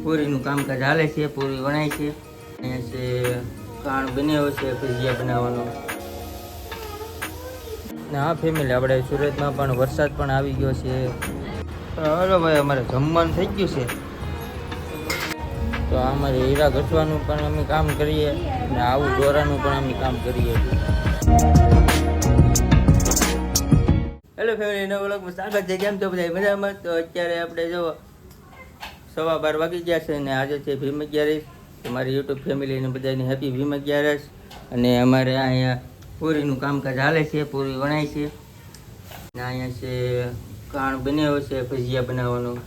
પૂરીનું કામકાજ હાલે છે, પૂરી વણાય છે. અહીંયા છે કાણ બન્યો છે, ભજીયા બનાવવાનો. ને હા ફેમિલી આપણે સુરતમાં પણ વરસાદ પણ આવી ગયો છે. હલો ભાઈ, અમારે જમવાનું થઈ ગયું છે. તો અમારે હીરા ઘટવાનું પણ અમે કામ કરીએ અને આવું દોરાનું પણ અમે કામ કરીએ. હેલો ફેમિલી નવો વ્લોગમાં સ્વાગત છે. કેમ છો બધા? મજામાં? તો અત્યારે આપણે જો સવા બાર વાગી ગયા છે અને આજે છે ભીમ અગિયારસ. અમારી યુટ્યુબ ફેમિલીને બધાની હેપી ભીમ અગિયારસ. અને અમારે અહીંયા પૂરીનું કામકાજ હાલે છે, પૂરી વણાય છે. અને અહીંયા છે કાણ બનાવ્યો છે, ભજીયા બનાવવાનું.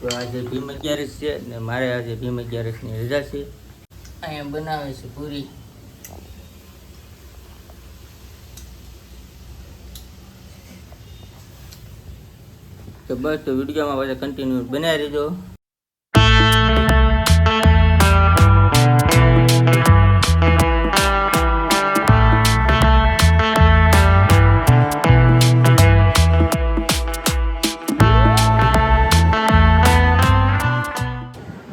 તો આજે ભીમ અગિયારસ છે ને મારે આજે ભીમ અગિયારસની રજા છે. અહીંયા બનાવે છે પૂરી. તો બસ, તો વિડીયોમાં પાછા કન્ટિન્યુ બનાવી રહેજો.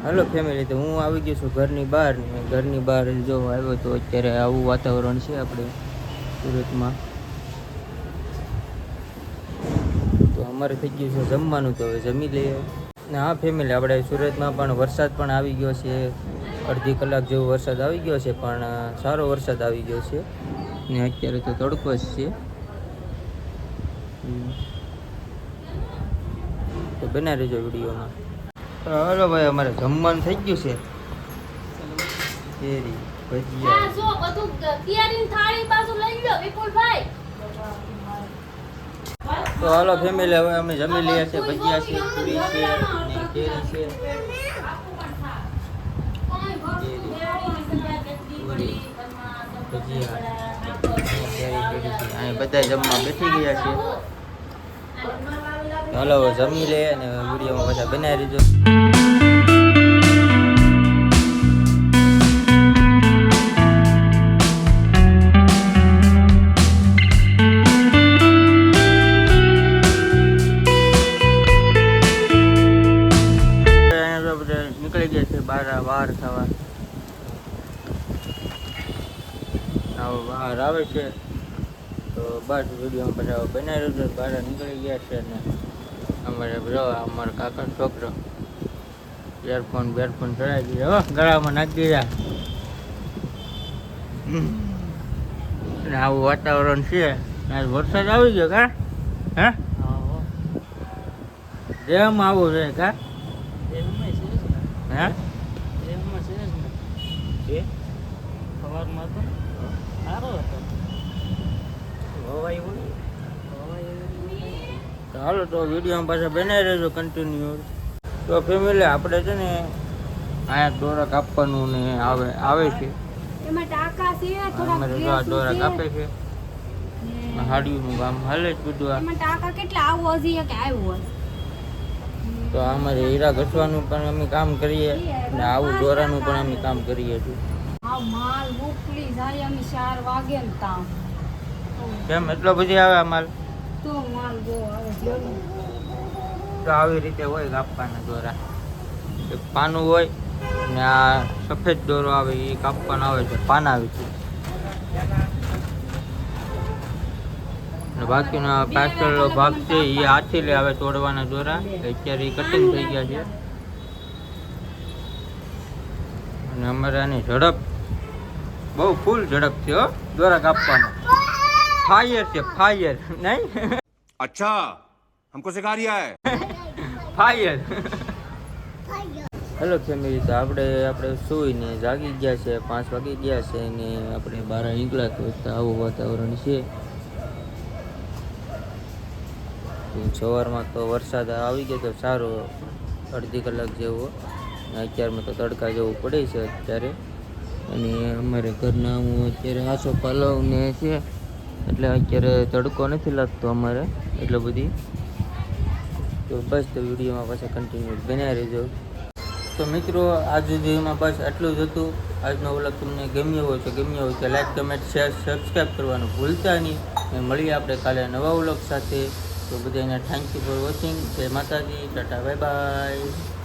હેલો ફેમિલી તો હું આવી ગયો છું ઘરની બહાર ઘરની બહાર જો આવ્યો તો અત્યારે આવું વાતાવરણ છે આપણે સુરતમાં તો અમારે થઈ ગયું છે જમવાનું તો હવે જમી લઈએ. ને હા ફેમિલી આપણે સુરતમાં પણ વરસાદ પણ આવી ગયો છે. અડધી કલાક જેવો વરસાદ આવી ગયો છે, પણ સારો વરસાદ આવી ગયો છે. ને અત્યારે તો તડકો જ છે. તો બના રહેજો વિડીયોમાં. હલો ભાઈ, અમારે જમવાનું થઈ ગયું છે. કેરી, ભજીયા. બધું થાળી લઈ વિપુલભાઈ. તો હાલો ફેમિલી હવે અમે જમી લઈએ છીએ ભજીયા છે પૂરી છે અને કેરી અહીં બધા જમવા બેઠી ગયા છે હાલો જમી લઈએ અને વિડીયોમાં પાછા બનાવી દીધો નીકળી ગયા છે બહાર બહાર ખાવા આવો બહાર આવે છે. તો બસ વીડિયો બધા બનાવી રહ્યો બહાર નીકળી ગયા છે અને અમારે જો અમારો કાકા છોકરો. ઇયરફોન બેરફોન ચડાવી દીધા. હો ગળામાં નાખી દીધા. અને આવું વાતાવરણ છે. આજ વરસાદ આવી ગયો કા? હે? જેમ આવું છે કા? હે? એ? તો હાલો તો વીડિયો પાછા બનાવી રહેજો કન્ટિન્યુ તો ફેમિલી આપણે છે ને અહીંયા દોરા કાપવાનું ને આવે આવે છે. દોરા કાપે છે હાડીનું કામ હાલે જ બધું ટાંકા કેટલા આવું હજી એક આવ્યું તો અમારે હીરા ઘસવાનું પણ અમે કામ કરીએ ને આવું દોરાનું પણ અમે કામ કરીએ છીએ. આ માલ મોકલી જાય અમે ચાર વાગે કેમ. એટલો બધી આવે આ માલ? તો માલ બહુ આવે તો આવી રીતે હોય કાપવાના દોરા. એક પાનું હોય ને આ સફેદ દોરો આવે એ કાપવાનો આવે છે પાના આવે છે. બાકીનો પાછળનો ભાગ છે એ હાથથી લે આવે તોડવાના દોરા. અત્યારે એ કટિંગ થઈ ગયા છે. અને અમારે ઝડપ બહુ ફૂલ ઝડપ છે દોરા કાપવાનો. ફાયર છે ફાયર નહીં? અચ્છા હમકો સિખા રહ્યા હે? ફાયર હેલો ફેમિલી તો આપણે આપણે સૂઈને જાગી ગયા છે પાંચ વાગી ગયા છે ને આપણે બારા નીકળ્યા તો આવું વાતાવરણ છે. સવારમાં તો વરસાદ આવી ગયો તો સારો અડધી કલાક જેવો. અત્યારમાં તો તડકા જેવું પડે છે અત્યારે. અને અમારે ઘરના હું અત્યારે આસો પાલવને છે. એટલે અત્યારે તડકો નથી લાગતો અમારે એટલો બધી. તો બસ તો વિડીયોમાં પાછા કન્ટિન્યુ બનાવી રહેજો. તો મિત્રો, આજ સુધીમાં બસ આટલું જ હતું. આજનો વ્લોગ તમને ગમ્યો હોય તો ગમ્યો હોય તો લાઈક કમેન્ટ શેર સબસ્ક્રાઈબ કરવાનું ભૂલતા નહીં. મળીએ આપણે કાલે નવા વ્લોગ સાથે. તો બધાને થેન્ક યુ ફોર વોચિંગ જય માતાજી ટાટા બાય બાય